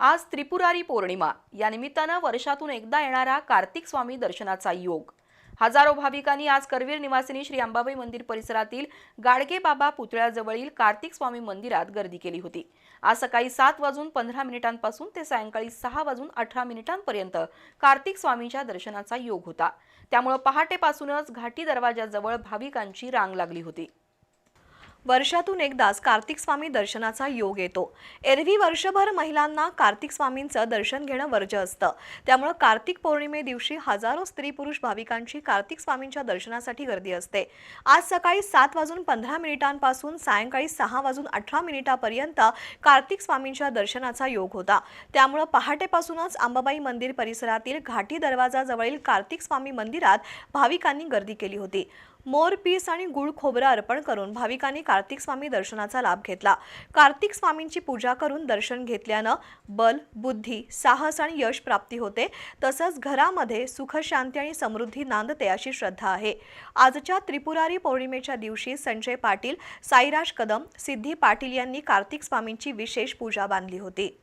आज त्रिपुरारी पौर्णिमा. या निमित्तानं वर्षातून एकदा येणारा कार्तिक स्वामी दर्शनाचा योग. हजारो भाविकांनी आज करवीर निवासिनी श्री अंबाबाई मंदिर परिसरातील गाडगे बाबा पुतळ्याजवळील कार्तिक स्वामी मंदिरात गर्दी केली होती. आज सकाळी सात वाजून पंधरा मिनिटांपासून ते सायंकाळी सहा वाजून अठरा मिनिटांपर्यंत कार्तिक स्वामींच्या दर्शनाचा योग होता. त्यामुळे पहाटेपासूनच घाटी दरवाजाजवळ भाविकांची रांग लागली होती. वर्षातून एकदाच कार्तिक स्वामी दर्शनाचा योग येतो. एरवी वर्षभर महिलांना कार्तिक स्वामींचं दर्शन घेणं वर्ज असतं. त्यामुळं कार्तिक पौर्णिमे दिवशी हजारो स्त्री पुरुष भाविकांची कार्तिक स्वामींच्या दर्शनासाठी गर्दी असते. आज सकाळी सात वाजून पंधरा मिनिटांपासून सायंकाळी सहा वाजून अठरा मिनिटापर्यंत कार्तिक स्वामींच्या दर्शनाचा योग होता. त्यामुळं पहाटेपासूनच अंबाबाई मंदिर परिसरातील घाटी दरवाजाजवळील कार्तिक स्वामी मंदिरात भाविकांनी गर्दी केली होती. मोर पीस आणि गुळ खोबरं अर्पण करून भाविकांनी कार्तिक स्वामी दर्शनाचा लाभ घेतला. कार्तिक स्वामींची पूजा करून दर्शन घेतल्यानं बल बुद्धी साहस आणि यश प्राप्ती होते. तसंच घरामध्ये सुख शांती आणि समृद्धी नांदते अशी श्रद्धा आहे. आजच्या त्रिपुरारी पौर्णिमेच्या दिवशी संजय पाटील साईराज कदम सिद्धी पाटील यांनी कार्तिक स्वामींची विशेष पूजा बांधली होती.